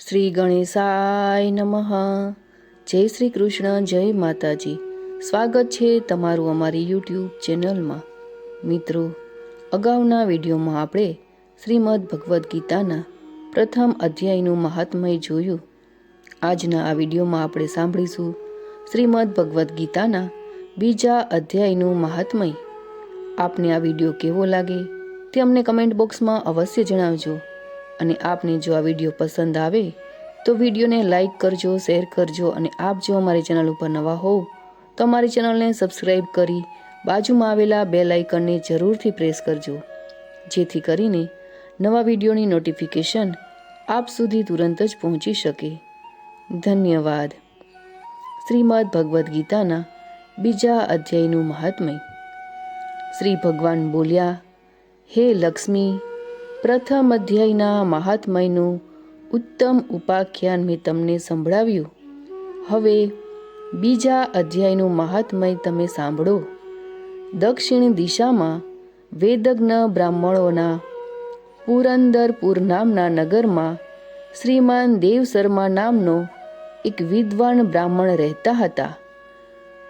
શ્રી ગણેશાય નમઃ. જય શ્રી કૃષ્ણ, જય માતાજી. સ્વાગત છે તમારું અમારી યુટ્યુબ ચેનલમાં. મિત્રો, અગાઉના વિડીયોમાં આપણે શ્રીમદ ભગવદ્ ગીતાના પ્રથમ અધ્યાયનું મહાત્મય જોયું. આજના આ વિડીયોમાં આપણે સાંભળીશું શ્રીમદ ભગવદ્ ગીતાના બીજા અધ્યાયનું મહાત્મય. આપને આ વીડિયો કેવો લાગે તે અમને કમેન્ટ બોક્સમાં અવશ્ય જણાવજો. અને આપને જો આ વીડિયો પસંદ આવે, તો વિડીયોને લાઇક કરજો, શેર કરજો અને આપ જો અમારી ચેનલ ઉપર નવા હોવ, તો અમારી ચેનલને સબસ્ક્રાઈબ કરી બાજુમાં આવેલા બે લાઇકનને જરૂરથી પ્રેસ કરજો. જેથી કરીને નવા વિડીયોની નોટિફિકેશન આપ સુધી તુરંત જ પહોંચી શકે. ધન્યવાદ. શ્રીમદ ભગવદ્ ગીતાના બીજા અધ્યાયનું મહાત્મય. શ્રી ભગવાન બોલ્યા, હે લક્ષ્મી પ્રથમ અધ્યાયના મહાત્મયનું ઉત્તમ ઉપાખ્યાન મેં તમને સંભળાવ્યું. હવે બીજા અધ્યાયનું મહાત્મય તમે સાંભળો. દક્ષિણ દિશામાં વેદજ્ઞ બ્રાહ્મણોના પુરંદરપુર નામના નગરમાં શ્રીમાન દેવ શર્મા નામનો એક વિદ્વાન બ્રાહ્મણ રહેતા હતા.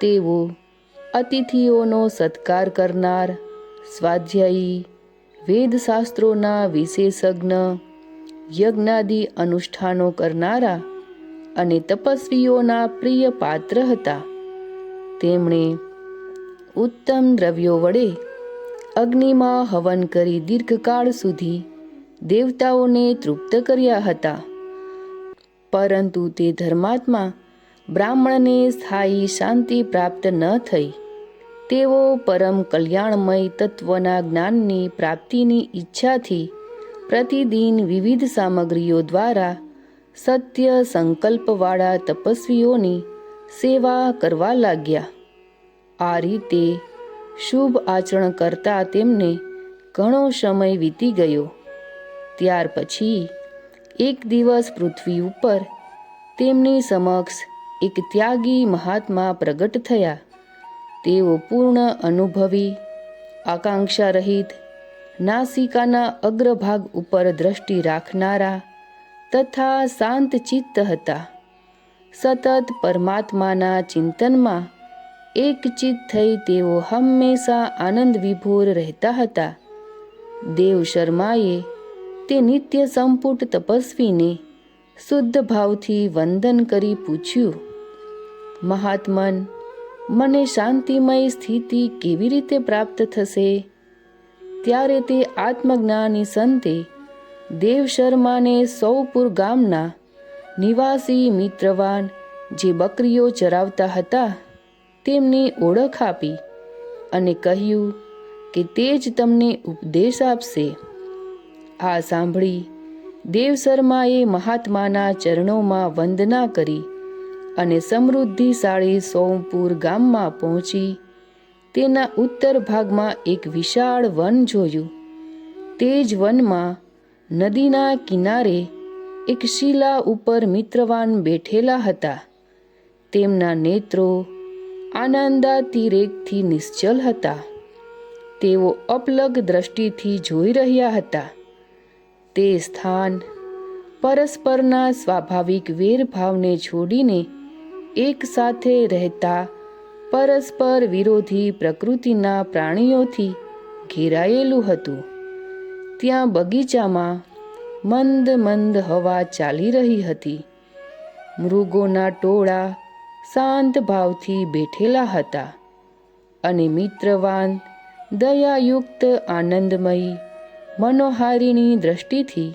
તેઓ અતિથિઓનો સત્કાર કરનાર સ્વાધ્યાયી વેદશાસ્ત્રોના વિશેષજ્ઞ, યજ્ઞાદિ અનુષ્ઠાનો કરનારા અને તપસ્વીઓના પ્રિય પાત્ર હતા. તેમણે ઉત્તમ દ્રવ્યો વડે અગ્નિમાં હવન કરી દીર્ઘકાળ સુધી દેવતાઓને તૃપ્ત કર્યા હતા. પરંતુ તે ધર્માત્મા બ્રાહ્મણને સ્થાયી શાંતિ પ્રાપ્ત ન થઈ. તેઓ પરમ કલ્યાણમય તત્વના જ્ઞાનની પ્રાપ્તિની ઈચ્છાથી પ્રતિદિન વિવિધ સામગ્રીઓ દ્વારા સત્ય સંકલ્પવાળા તપસ્વીઓની સેવા કરવા લાગ્યા. આ રીતે શુભ આચરણ કરતા તેમને ઘણો સમય વીતી ગયો. ત્યાર પછી એક દિવસ પૃથ્વી ઉપર તેમની સમક્ષ એક ત્યાગી મહાત્મા પ્રગટ થયા. તેઓ પૂર્ણ અનુભવી આકાંક્ષા રહિત નાસિકાના અગ્રભાગ ઉપર દ્રષ્ટિ રાખનારા તથા શાંત ચિત્ત હતા. સતત પરમાત્માના ચિંતનમાં એકચિત થઈ તેઓ હંમેશા આનંદ વિભોર રહેતા હતા. દેવ શર્માએ તે નિત્ય સંપુટ તપસ્વીને શુદ્ધ ભાવથી વંદન કરી પૂછ્યું, મહાત્મન મને શાંતિમય સ્થિતિ કેવી રીતે પ્રાપ્ત થશે? ત્યારે તે આત્મજ્ઞાની સંતે દેવ શર્માને સૌપુર ગામના નિવાસી મિત્રવાન જે બકરીઓ ચરાવતા હતા, તેમની ઓળખ આપી અને કહ્યું કે તે જ તમને ઉપદેશ આપશે. આ સાંભળી દેવ શર્માએ મહાત્માના ચરણોમાં વંદના કરી અને સમૃદ્ધિશાળી સોમપુર ગામમાં પહોંચી તેના ઉત્તર ભાગમાં એક વિશાળ વન જોયું. તે જ વનમાં નદીના કિનારે એક શિલા ઉપર મિત્રવાન બેઠેલા હતા. તેમના નેત્રો આનંદાતિરેકથી નિશ્ચલ હતા. તેઓ અપલગ દ્રષ્ટિથી જોઈ રહ્યા હતા. તે સ્થાન પરસ્પરના સ્વાભાવિક વેરભાવને છોડીને એક સાથે રહેતા પરસ્પર વિરોધી પ્રકૃતિના પ્રાણીઓથી ઘેરાયેલું હતું. ત્યાં બગીચામાં મંદ મંદ હવા ચાલી રહી હતી. મૃગોના ટોળા શાંત ભાવથી બેઠેલા હતા અને મિત્રવાન, દયાયુક્ત, આનંદમયી મનોહારીની દ્રષ્ટિથી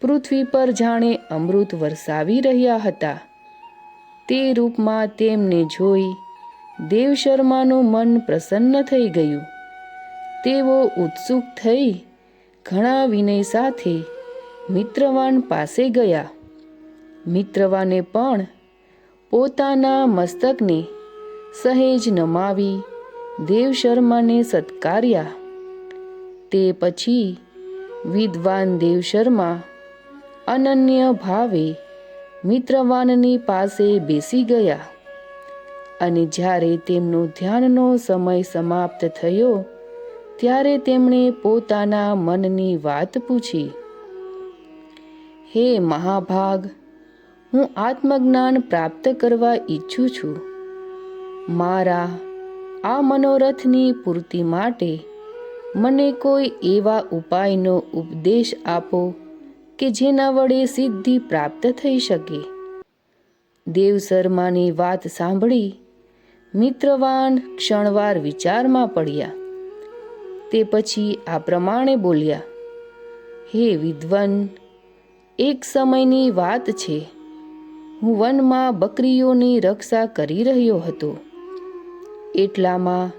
પૃથ્વી પર જાણે અમૃત વરસાવી રહ્યા હતા. તે રૂપમાં તેમને જોઈ દેવ શર્માનું મન પ્રસન્ન થઈ ગયું. તેઓ ઉત્સુક થઈ ઘણા વિનય સાથે મિત્રવાન પાસે ગયા. મિત્રવાને પણ પોતાના મસ્તકને સહેજ નમાવી દેવ શર્માને સત્કાર્યા. તે પછી વિદ્વાન દેવ શર્મા અનન્ય ભાવે મિત્રવાનની પાસે બેસી ગયા. અને જ્યારે તેમનો ધ્યાનનો સમય સમાપ્ત થયો, ત્યારે તેમણે પોતાના મનની વાત પૂછી, હે મહાભાગ, હું આત્મજ્ઞાન પ્રાપ્ત કરવા ઈચ્છું છું. મારા આ મનોરથની પૂર્તિ માટે મને કોઈ એવા ઉપાયનો ઉપદેશ આપો કે જેના વડે સિદ્ધિ પ્રાપ્ત થઈ શકે. દેવ શર્માની વાત સાંભળી મિત્રવાન ક્ષણવાર વિચારમાં પડ્યા. તે પછી આ પ્રમાણે બોલ્યા, હે વિદ્વન, એક સમયની વાત છે. હું વનમાં બકરીઓની રક્ષા કરી રહ્યો હતો. એટલામાં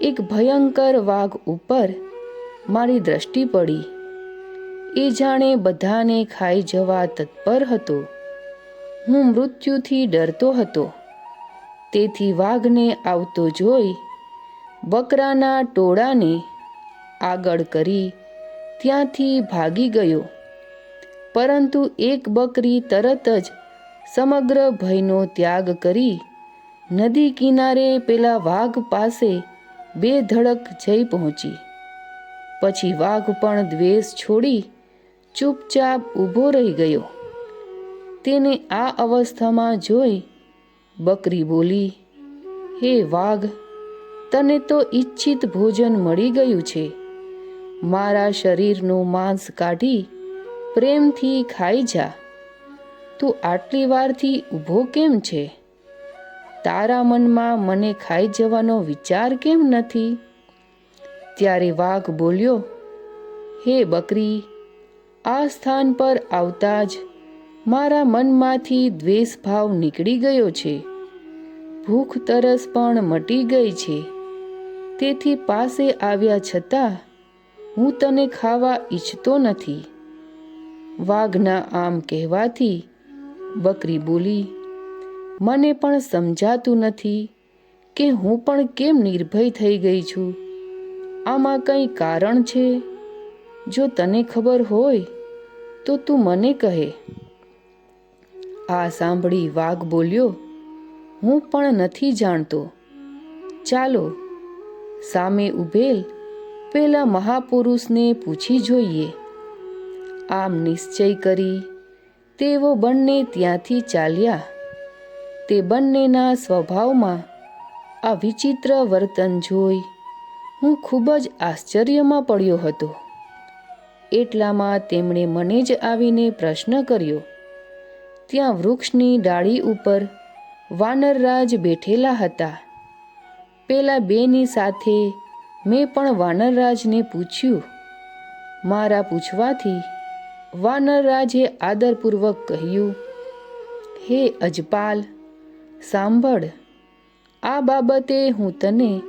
એક ભયંકર વાઘ ઉપર મારી દ્રષ્ટિ પડી. એ જાણે બધાને ખાઈ જવા તત્પર હતો. હું મૃત્યુથી ડરતો હતો. તેથી વાઘને આવતો જોઈ બકરાના ટોળાને આગળ કરી ત્યાંથી ભાગી ગયો. પરંતુ એક બકરી તરત જ સમગ્ર ભયનો ત્યાગ કરી નદી કિનારે પેલા વાઘ પાસે બે ધડક જઈ પહોંચી. પછી વાઘ પણ દ્વેષ છોડી ચૂપચાપ ઊભો રહી ગયો. તેને આ અવસ્થામાં જોઈ બકરી બોલી, હે વાઘ, તને તો ઈચ્છિત ભોજન મળી ગયું છે. મારા શરીરનું માંસ કાઢી પ્રેમથી ખાઈ જા. તું આટલી વારથી ઊભો કેમ છે? તારા મનમાં મને ખાઈ જવાનો વિચાર કેમ નથી? ત્યારે વાઘ બોલ્યો, હે બકરી આ સ્થાન પર આવતા જ મારા મનમાંથી દ્વેષ ભાવ નીકળી ગયો છે. ભૂખ તરસ પણ મટી ગઈ છે. તેથી પાસે આવ્યા છતાં હું તને ખાવા ઈચ્છતો નથી. વાઘના આમ કહેવાથી બકરી બોલી, મને પણ સમજાતું નથી કે હું પણ કેમ નિર્ભય થઈ ગઈ છું? આમાં કંઈ કારણ છે? જો તને ખબર હોય, તો તું મને કહે. આ સાંભળી વાઘ બોલ્યો, હું પણ નથી જાણતો. ચાલો, સામે ઊભેલ પેલા મહાપુરુષને પૂછી જોઈએ. આમ નિશ્ચય કરી, તેઓ બંને ત્યાંથી ચાલ્યા. તે બંનેના સ્વભાવમાં આ વિચિત્ર વર્તન જોઈ હું ખૂબ જ આશ્ચર્યમાં પડ્યો હતો. એટલામાં તેમણે મને જ આવીને પ્રશ્ન કર્યો. ત્યાં વૃક્ષની ડાળી ઉપર વાનરરાજ બેઠેલા હતા. પેલા બેની સાથે મેં પણ વાનરરાજને પૂછ્યું. મારા પૂછવાથી વાનરરાજે આદરપૂર્વક કહ્યું, હે અજપાલ, સાંભળ, આ બાબતે હું તને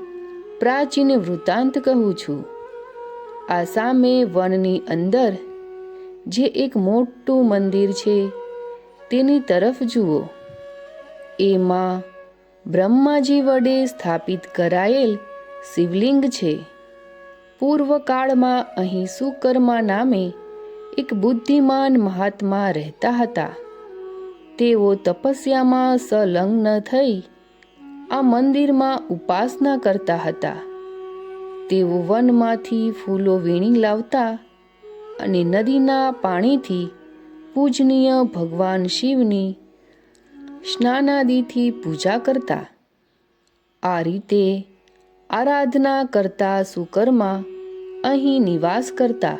પ્રાચીન વૃત્તાંત કહું છું. આ સામે વનની અંદર, જે એક મોટું મંદિર છે, તેની તરફ જુઓ. એમાં બ્રહ્માજી વડે સ્થાપિત કરાયેલ શિવલિંગ છે. પૂર્વકાળમાં અહીં સુકર્મા નામે એક બુદ્ધિમાન મહાત્મા રહેતા હતા. તેઓ તપસ્યામાં સંલગ્ન થઈ આ મંદિરમાં ઉપાસના કરતા હતા. તેઓ વનમાંથી ફૂલો વીણી લાવતા અને નદીના પાણીથી પૂજનીય ભગવાન શિવની સ્નાનાદિથી પૂજા કરતા. આ રીતે આરાધના કરતા સુકર્મા અહીં નિવાસ કરતા.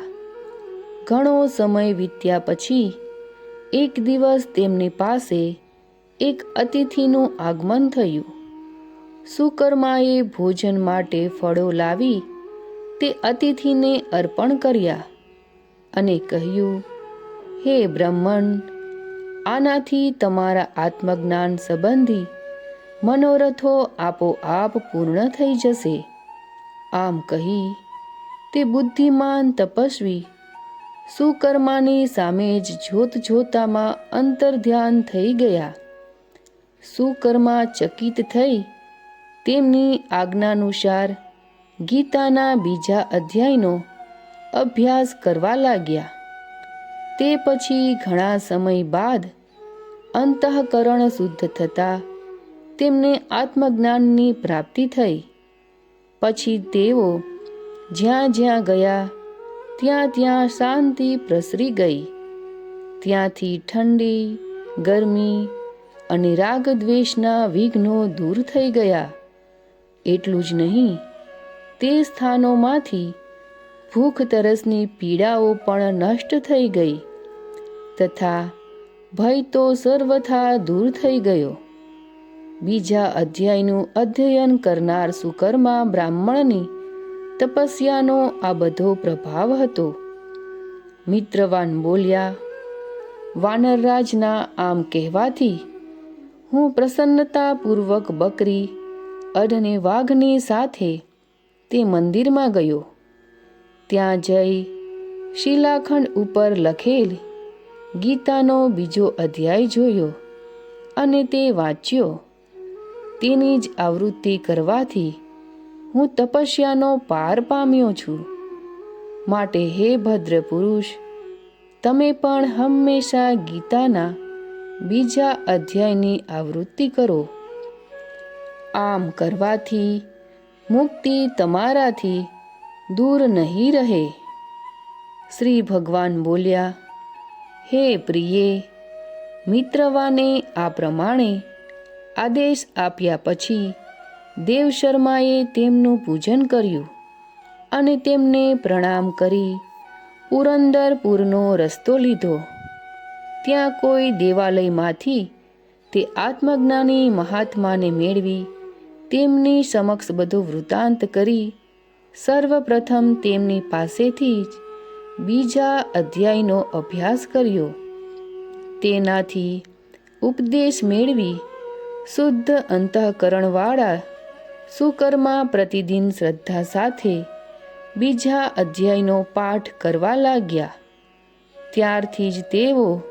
ઘણો સમય વીત્યા પછી એક દિવસ તેમની પાસે એક અતિથિનું આગમન થયું. સુકર્માએ ભોજન માટે ફળો લાવી? તે અતિથિને અર્પણ કર્યા અને કહ્યું, હે બ્રહ્મણ, આનાથી તમારા આત્મજ્ઞાન સંબંધી મનોરથો આપોઆપ પૂર્ણ થઈ જશે. આમ કહી તે બુદ્ધિમાન તપસ્વી સુકર્માની સામે જ જોત જોતામાં અંતર્ધ્યાન થઈ ગયા. સુકર્મા ચકિત થઈ તેમની આજ્ઞાનુસાર ગીતાના બીજા અધ્યાયનો અભ્યાસ કરવા લાગ્યા. તે પછી ઘણા સમય બાદ અંતઃકરણ શુદ્ધ થતા તેમને આત્મજ્ઞાનની પ્રાપ્તિ થઈ. પછી તેઓ જ્યાં જ્યાં ગયા, ત્યાં ત્યાં શાંતિ પ્રસરી ગઈ. ત્યાંથી ઠંડી, ગરમી અને રાગ દ્વેષના વિઘ્નો દૂર થઈ ગયા. એટલું જ નહીં, તે સ્થાનોમાંથી ભૂખ તરસની પીડાઓ પણ નષ્ટ થઈ ગઈ તથા ભય તો સર્વથા દૂર થઈ ગયો. બીજા અધ્યાયનું અધ્યયન કરનાર સુકર્મા બ્રાહ્મણની તપસ્યાનો આ બધો પ્રભાવ હતો. મિત્રવાન બોલ્યા, વાનરરાજના આમ કહેવાથી હું પ્રસન્નતાપૂર્વક બકરી અઢને વાઘની સાથે તે મંદિરમાં ગયો. ત્યાં જઈ શિલાખંડ ઉપર લખેલ ગીતાનો બીજો અધ્યાય જોયો અને તે વાંચ્યો, તેની જ આવૃત્તિ કરવાથી હું તપસ્યાનો પાર પામ્યો છું. માટે હે ભદ્ર પુરુષ તમે પણ હંમેશા ગીતાના બીજા અધ્યાયની આવૃત્તિ કરો. આમ કરવાથી મુક્તિ તમારાથી દૂર નહીં રહે. શ્રી ભગવાન બોલ્યા, હે પ્રિયે, મિત્રવાને આ પ્રમાણે આદેશ આપ્યા પછી દેવ શર્માએ તેમનું પૂજન કર્યું અને તેમને પ્રણામ કરી પુરંદરપુરનો રસ્તો લીધો. ત્યાં કોઈ દેવાલયમાંથી તે આત્મજ્ઞાની મહાત્માને મેળવી તેમની સમક્ષ બધો વૃતાંત કરી સર્વપ્રથમ તેમની પાસેથી જ બીજા અધ્યાયનો અભ્યાસ કર્યો. તેનાથી ઉપદેશ મેળવી શુદ્ધ અંતઃકરણવાળા સુકર્મા પ્રતિદિન શ્રદ્ધા સાથે બીજા અધ્યાયનો પાઠ કરવા લાગ્યા. ત્યારથી જ તેઓ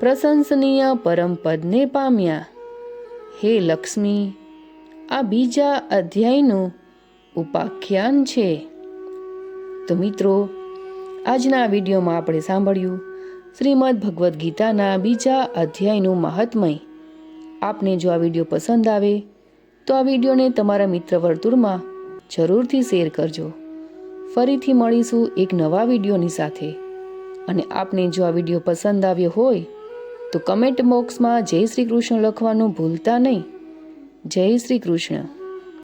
પ્રશંસનીય પરમપદને પામ્યા. હે લક્ષ્મી આ બીજા અધ્યાયનું ઉપાખ્યાન છે. તો મિત્રો, આજના વિડીયોમાં આપણે સાંભળ્યું શ્રીમદ ભગવદ્ ગીતાના બીજા અધ્યાયનું મહાત્મય. આપને જો આ વીડિયો પસંદ આવે, તો આ વિડીયોને તમારા મિત્ર વર્તુળમાં જરૂરથી શેર કરજો. ફરીથી મળીશું એક નવા વિડીયોની સાથે. અને આપને જો આ વીડિયો પસંદ આવ્યો હોય, તો કમેન્ટ બોક્સમાં જય શ્રી કૃષ્ણ લખવાનું ભૂલતા નહીં. જય શ્રી કૃષ્ણ.